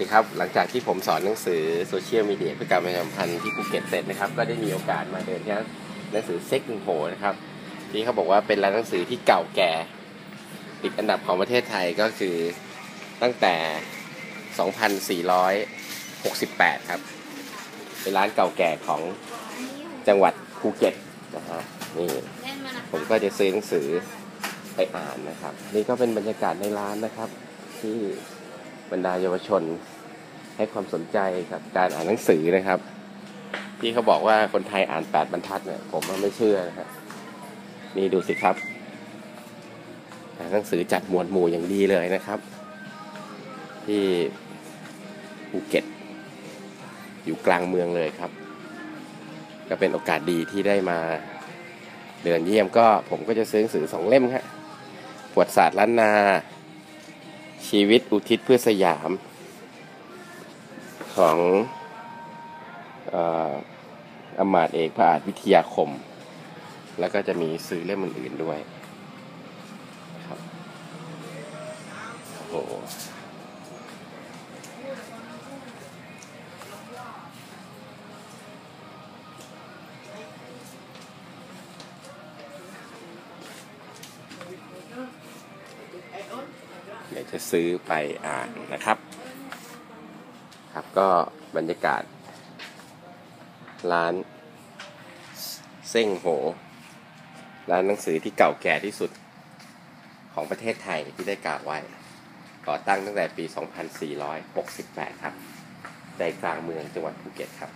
ดีครับหลังจากที่ผมสอนหนังสือโซเชียลมีเดียเพื่อการประชาสัมพันธ์ที่ภูเก็ตเสร็จนะครับ ก็ได้มีโอกาสมาเดินที่ร้านหนังสือเซ็กโฮนะครับที่เขาบอกว่าเป็นร้านหนังสือที่เก่าแก่ ติดอันดับของประเทศไทยก็คือตั้งแต่ 2468 ครับ เป็นร้านเก่าแก่ของจังหวัดภูเก็ตนะฮะนี่ผมก็จะซื้อหนังสือไปอ่านนะครับ นี่ก็เป็นบรรยากาศในร้านนะครับที่ บรรดาเยาวชน ให้ความสนใจกับการอ่านหนังสือนะครับ ที่เขาบอกว่าคนไทยอ่านแปดบรรทัดเนี่ยผมว่าไม่เชื่อนะฮะนี่ดูสิครับอ่านหนังสือจัดหมวดหมู่อย่างดีเลยนะครับ ที่ภูเก็ต อยู่กลางเมืองเลยครับ ก็เป็นโอกาสดีที่ได้มาเดินเยี่ยมก็ผมก็จะซื้อหนังสือสองเล่มครับปวดศาสตร์ล้านนา ชีวิตอุทิศเพื่อสยามของออมาตเอกพระอาจวิทยาคม แล้วก็จะมีซื้อเล่มอื่นๆด้วยครับโอ้ เดี๋ยวจะซื้อไปอ่านนะครับ ครับก็บรรยากาศ ร้านเส้งโห ร้านหนังสือที่เก่าแก่ที่สุดของประเทศไทยที่ได้กล่าวไว้ ก่อตั้งตั้งแต่ปี 2468 ครับ ใจกลางเมืองจังหวัดภูเก็ตครับ